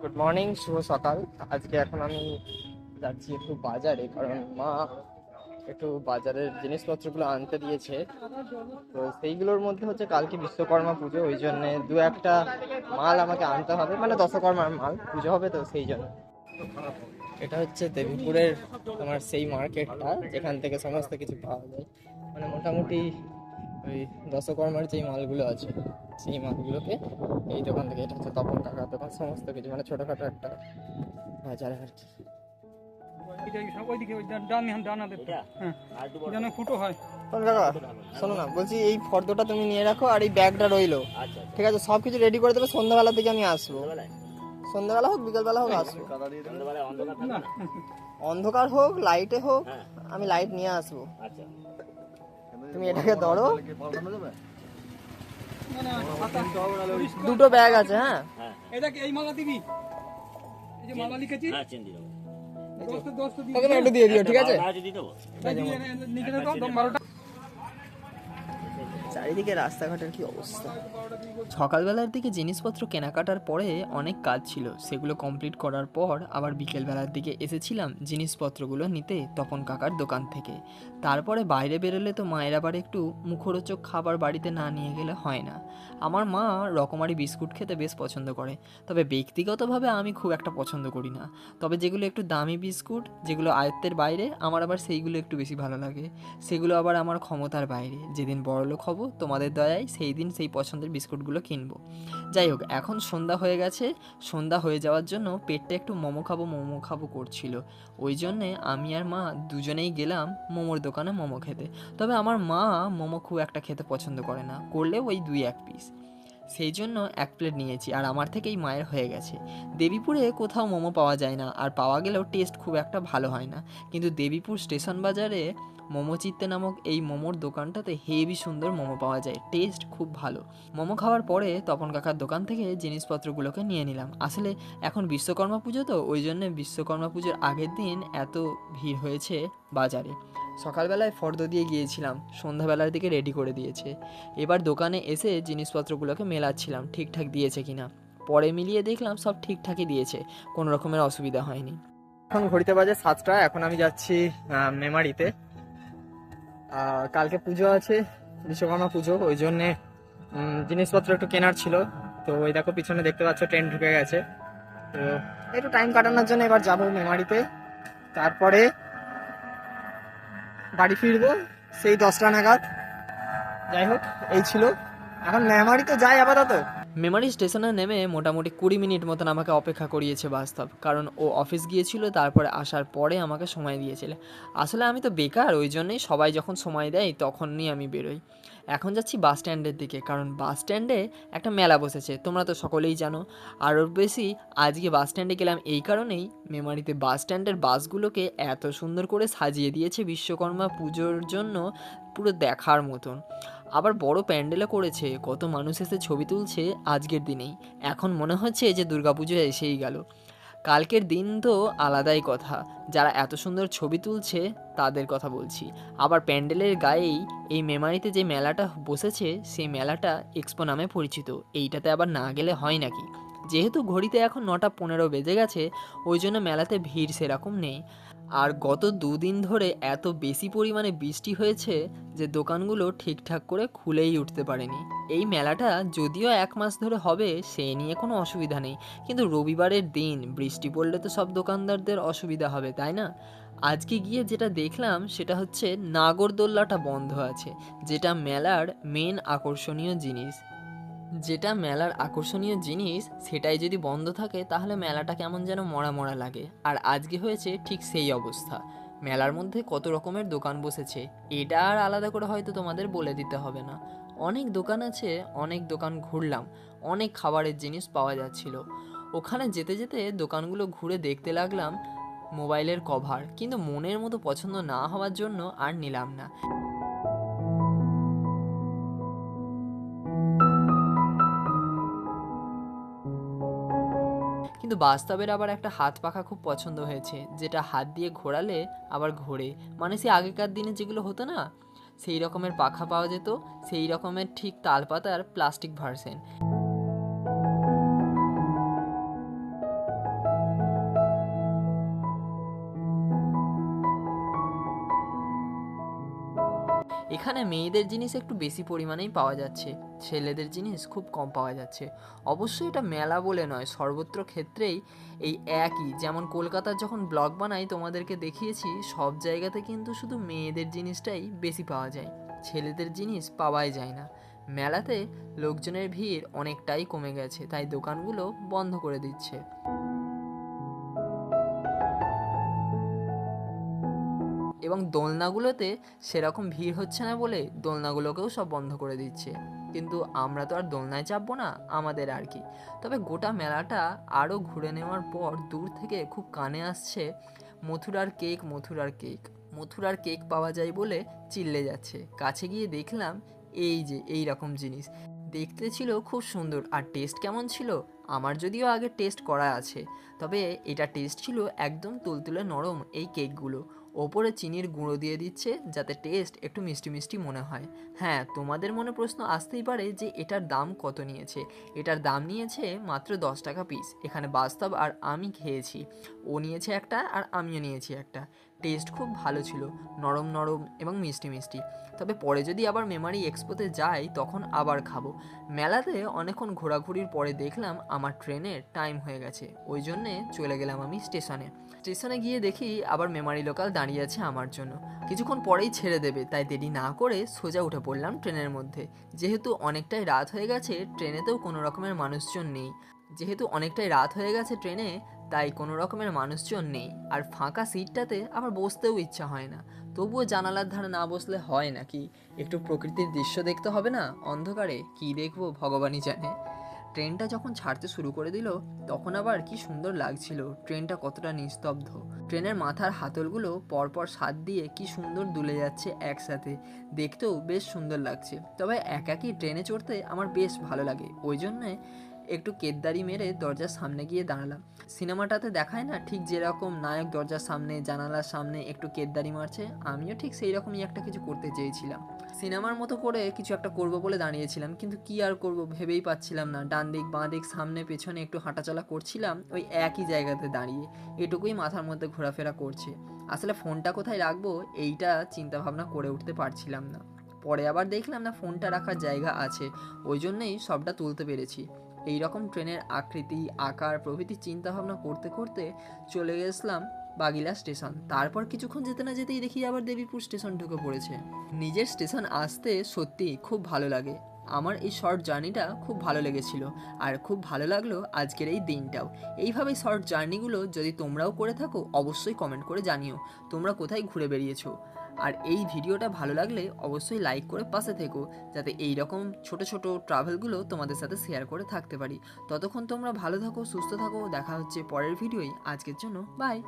Good morning শুভ সকাল। আজকে এখন আমি যাচ্ছি একটু বাজারে, কারণ মা একটু বাজারের জিনিসপত্রগুলো আনতে দিয়েছে। তো সেইগুলোর মধ্যে হচ্ছে কালকে বিশ্বকর্মা পুজো, ওই জন্য দু একটা মাল আমাকে আনতে হবে মানে দশকর্মার মাল, পুজো হবে তো সেই জন্য। এটা হচ্ছে দেবীপুরের তোমার সেই মার্কেটটা, যেখান থেকে সমস্ত কিছু পাওয়া যায়। মানে মোটামুটি ওই দশকর্মার যেই মালগুলো আছে। মালগুলোকে এই দোকান থেকে এটা হচ্ছে তপন কাকার দোকান সমস্ত কিছু মানে ছোটোখাটো একটা বাজার আর কি। হ্যাঁ। হয়। শোনো না বলছি এই ফর্দটা তুমি নিয়ে রাখো আর এই ব্যাগটা রইল। ঠিক আছে সব কিছু রেডি করে দেবে সন্ধ্যাবেলা থেকে আমি আসব। সন্ধ্যাবেলা হোক বিকালবেলা হোক আসব। অন্ধকার হোক লাইটে হোক আমি লাইট নিয়ে আসব। তুমি এটাকে ধরো না, না, হাতা, পরিষ্কার। দুটো ব্যাগ আছে হ্যাঁ? এটা কি এই মালা দিবি? এই যে মালা লিখেছি? দশ তো দশ তো দিবি। ওকে একটু দিয়ে দিও ঠিক আছে? দিয়ে লিখে রেখো, দম বারোটা। চারিদিকে রাস্তাঘাটের কি অবস্থা? সকালবেলার দিকে জিনিসপত্র কেনাকাটার পরে অনেক কাজ ছিল। সেগুলো কমপ্লিট করার পর আবার বিকেলবেলার দিকে এসেছিলাম জিনিসপত্রগুলো নিতে তপন কাকার দোকান থেকে। তারপরে বাইরে বেরোলে তো মায়ের আবার একটু মুখরোচক খাবার বাড়িতে না নিয়ে গেলে হয় না। আমার মা রকমারি বিস্কুট খেতে বেশ পছন্দ করে। তবে ব্যক্তিগতভাবে আমি খুব একটা পছন্দ করি না। তবে যেগুলো একটু দামি বিস্কুট, যেগুলো আয়ত্তের বাইরে, আমার আবার সেইগুলো একটু বেশি ভালো লাগে। সেগুলো আবার আমার ক্ষমতার বাইরে। যেদিন বড়লোক হব তোমাদের দয়ায় সেই দিন সেই পছন্দের বিস্কুটগুলো কিনবো। যাই হোক, এখন সন্ধ্যা হয়ে গেছে। সন্ধ্যা হয়ে যাওয়ার জন্য পেটটা একটু মোমো খাব মোমো খাব করছিল। ওই জন্যে আমি আর মা দুজনেই গেলাম মোমোর দোকানে মোমো খেতে। তবে আমার মা মোমো খুব একটা খেতে পছন্দ করে না। করলেও ওই দুই এক পিস সেই জন্য এক প্লেট নিয়েছি আর আমার থেকেই মায়ের হয়ে গেছে। দেবীপুরে কোথাও মোমো পাওয়া যায় না আর পাওয়া গেলেও টেস্ট খুব একটা ভালো হয় না। কিন্তু দেবীপুর স্টেশন বাজারে মোমো চিত্তে নামক এই মোমোর দোকানটাতে হেভি সুন্দর মোমো পাওয়া যায়। টেস্ট খুব ভালো। মোমো খাওয়ার পরে তপন কাকার দোকান থেকে জিনিসপত্রগুলোকে নিয়ে নিলাম। আসলে এখন বিশ্বকর্মা পুজো তো, ওই জন্য বিশ্বকর্মা পুজোর আগের দিন এত ভিড় হয়েছে বাজারে। সকালবেলায় ফর্দ দিয়ে গিয়েছিলাম, সন্ধ্যাবেলার দিকে রেডি করে দিয়েছে। এবার দোকানে এসে জিনিসপত্রগুলোকে মেলাচ্ছিলাম, ঠিকঠাক দিয়েছে কিনা। পরে মিলিয়ে দেখলাম সব ঠিকঠাকই দিয়েছে, কোনো রকমের অসুবিধা হয়নি। এখন ঘড়িতে বাজে সাতটা, এখন আমি যাচ্ছি মেমারিতে। কালকে পুজো আছে, বিশ্বকর্মা পুজো, ওই জন্যে জিনিসপত্র একটু কেনার ছিল। তো ওই দেখো পিছনে দেখতে পাচ্ছ ট্রেন ঢুকে গেছে। তো একটু টাইম কাটানোর জন্য এবার যাব মেমারিতে। তারপরে বাড়ি ফিরবো সেই দশটা নাগাদ। যাই হোক এই ছিল। এখন মেমারিতে যাই আপাতত। মেমারি স্টেশনে নেমে মোটামুটি কুড়ি মিনিট মতন আমাকে অপেক্ষা করিয়েছে বাস্তব, কারণ ও অফিস গিয়েছিল, তারপরে আসার পরে আমাকে সময় দিয়েছিল। আসলে আমি তো বেকার, ওই জন্যই সবাই যখন সময় দেয়, তখনই আমি বেরোই। এখন যাচ্ছি বাস স্ট্যান্ডের দিকে, কারণ বাস স্ট্যান্ডে একটা মেলা বসেছে, তোমরা তো সকলেই জানো। আরও বেশি আজকে বাস স্ট্যান্ডে গেলাম এই কারণেই মেমারিতে বাস স্ট্যান্ডের বাসগুলোকে এত সুন্দর করে সাজিয়ে দিয়েছে বিশ্বকর্মা পুজোর জন্য, পুরো দেখার মতন। আবার বড় প্যান্ডেলও করেছে। কত মানুষ এসে ছবি তুলছে আজকের দিনেই। এখন মনে হচ্ছে যে দুর্গাপুজো এসেই গেল। কালকের দিন তো আলাদাই কথা। যারা এত সুন্দর ছবি তুলছে, তাদের কথা বলছি। আবার প্যান্ডেলের গায়েই এই মেমারিতে যে মেলাটা বসেছে, সেই মেলাটা এক্সপো নামে পরিচিত। এইটাতে আবার না গেলে হয় নাকি? যেহেতু ঘড়িতে এখন নটা পনেরো বেজে গেছে, ওই জন্য মেলাতে ভিড় সেরকম নেই। আর গত দুদিন ধরে এত বেশি পরিমাণে বৃষ্টি হয়েছে যে দোকানগুলো ঠিকঠাক করে খুলেই উঠতে পারেনি। এই মেলাটা যদিও এক মাস ধরে হবে, সে নিয়ে কোনো অসুবিধা নেই। কিন্তু রবিবারের দিন বৃষ্টি পড়লে তো সব দোকানদারদের অসুবিধা হবে, তাই না? আজকে গিয়ে যেটা দেখলাম, সেটা হচ্ছে নাগরদোল্লাটা বন্ধ আছে, যেটা মেলার মেন আকর্ষণীয় জিনিস। যেটা মেলার আকর্ষণীয় জিনিস, সেটাই যদি বন্ধ থাকে, তাহলে মেলাটা কেমন যেন মরা মরা লাগে। আর আজকে হয়েছে ঠিক সেই অবস্থা। মেলার মধ্যে কত রকমের দোকান বসেছে, এটা আর আলাদা করে হয়তো তোমাদের বলে দিতে হবে না। অনেক দোকান আছে, অনেক দোকান ঘুরলাম, অনেক খাবারের জিনিস পাওয়া যাচ্ছিল। ওখানে যেতে যেতে দোকানগুলো ঘুরে দেখতে লাগলাম, মোবাইলের কভার, কিন্তু মনের মতো পছন্দ না হওয়ার জন্য আর নিলাম না। কিন্তু বাস্তবের আবার একটা হাত পাখা খুব পছন্দ হয়েছে, যেটা হাত দিয়ে ঘোরালে আবার ঘোরে। মানে সে আগেকার দিনে যেগুলো হতো না, সেই রকমের পাখা পাওয়া যেত, সেই রকমের ঠিক তালপাতার প্লাস্টিক ভার্সেন এখানে মেয়েদের জিনিস একটু বেশি পরিমাণেই পাওয়া যাচ্ছে। ছেলেদের জিনিস খুব কম পাওয়া যাচ্ছে। অবশ্যই এটা মেলা বলে নয়, সর্বত্র ক্ষেত্রেই এই একই। যেমন কলকাতার যখন ব্লগ বানাই, তোমাদেরকে দেখিয়েছি, সব জায়গাতে কিন্তু শুধু মেয়েদের জিনিসটাই বেশি পাওয়া যায়। ছেলেদের জিনিস পাওয়াই যায় না। মেলাতে লোকজনের ভিড় অনেকটাই কমে গেছে, তাই দোকানগুলো বন্ধ করে দিচ্ছে। এবং দোলনাগুলোতে সেরকম ভিড় হচ্ছে না বলে দোলনাগুলোকেও সব বন্ধ করে দিচ্ছে। কিন্তু আমরা তো আর দোলনায় চাপবো না, আমাদের আর কি। তবে গোটা মেলাটা আরও ঘুরে নেওয়ার পর দূর থেকে খুব কানে আসছে মথুরার কেক মথুরার কেক। মথুরার কেক পাওয়া যায় বলে চিল্লে যাচ্ছে। কাছে গিয়ে দেখলাম এই যে, এই রকম জিনিস। দেখতে ছিল খুব সুন্দর আর টেস্ট কেমন ছিল আমার যদিও আগে টেস্ট করা আছে। তবে এটা টেস্ট ছিল একদম তুলতুলে নরম এই কেকগুলো। ওপরে চিনির গুঁড়ো দিয়ে দিচ্ছে যাতে টেস্ট একটু মিষ্টি মিষ্টি মনে হয়। হ্যাঁ তোমাদের মনে প্রশ্ন আসতেই পারে যে এটার দাম কত নিয়েছে? এটার দাম নিয়েছে মাত্র দশ টাকা পিস এখানে বাস্তব আর আমি খেয়েছি। ও নিয়েছে একটা আর আমিও নিয়েছি একটা। টেস্ট খুব ভালো ছিল, নরম নরম এবং মিষ্টি মিষ্টি। তবে পরে যদি আবার মেমারি এক্সপোতে যাই, তখন আবার খাব। মেলাতে অনেকক্ষণ ঘোরাঘুরির পরে দেখলাম আমার ট্রেনের টাইম হয়ে গেছে। ওই জন্যে চলে গেলাম আমি স্টেশনে। স্টেশনে গিয়ে দেখি আবার মেমারি লোকাল দাঁড়িয়ে আছে আমার জন্য। কিছুক্ষণ পরেই ছেড়ে দেবে, তাই দেরি না করে সোজা উঠে পড়লাম ট্রেনের মধ্যে। যেহেতু অনেকটাই রাত হয়ে গেছে, ট্রেনেতেও কোনো রকমের মানুষজন নেই। যেহেতু অনেকটাই রাত হয়ে গেছে ট্রেনে, তাই কোনো রকমের মানুষজন নেই। আর ফাঁকা সিটটাতে আবার বসতেও ইচ্ছা হয় না। তবুও জানালার ধারে না বসলে হয় নাকি? একটু প্রকৃতির দৃশ্য দেখতে হবে না? অন্ধকারে কি দেখব ভগবানই জানে। ট্রেনটা যখন ছাড়তে শুরু করে দিল, তখন আবার কি সুন্দর লাগছিল। ট্রেনটা কতটা নিস্তব্ধ। ট্রেনের মাথার হাতলগুলো পরপর সাত দিয়ে কি সুন্দর দুলে যাচ্ছে একসাথে। দেখতেও বেশ সুন্দর লাগছে। তবে একাকি ট্রেনে চড়তে আমার বেশ ভালো লাগে। ওই জন্যে একটু কেদ্দারি মেরে দরজার সামনে গিয়ে দাঁড়ালাম। সিনেমাটাতে দেখায় না ঠিক যেরকম নায়ক দরজার সামনে, জানালার সামনে একটু কেদ্দারি মারছে, আমিও ঠিক সেই রকমই একটা কিছু করতে চেয়েছিলাম। সিনেমার মতো করে কিছু একটা করব বলে দাঁড়িয়েছিলাম, কিন্তু কি আর করব ভেবেই পাচ্ছিলাম না। ডান দিক, বাঁ দিক, সামনে, পেছনে একটু হাঁটাচলা করছিলাম, ওই একই জায়গাতে দাঁড়িয়ে। এটুকুই মাথার মধ্যে ঘোরাফেরা করছে। আসলে ফোনটা কোথায় রাখব এইটা চিন্তা ভাবনা করে উঠতে পারছিলাম না। পরে আবার দেখলাম না ফোনটা রাখার জায়গা আছে, ওই জন্যই সবটা তুলতে পেরেছি। এই রকম ট্রেনের আকৃতি, আকার, প্রভৃতি চিন্তা ভাবনা করতে করতে চলে গেছিলাম বাগিলা স্টেশন। তারপর কিছুক্ষণ যেতে না যেতেই দেখি আবার দেবীপুর স্টেশন ঢুকে পড়েছে। নিজের স্টেশন আসতে সত্যি খুব ভালো লাগে। আমার এই শর্ট জার্নিটা খুব ভালো লেগেছিল। আর খুব ভালো লাগল আজকের এই দিনটাও। এইভাবে শর্ট জার্নিগুলো যদি তোমরাও করে থাকো, অবশ্যই কমেন্ট করে জানিও। তোমরা কোথায় ঘুরে বেরিয়েছো আর এই ভিডিওটা ভালো লাগলে অবশ্যই লাইক করে পাশে থেকো, যাতে এই রকম ছোট ছোট ট্রাভেলগুলো তোমাদের সাথে শেয়ার করে থাকতে পারি। ততক্ষণ তোমরা ভালো থাকো, সুস্থ থাকো, দেখা হচ্ছে পরের ভিডিওই আজকের জন্য বাই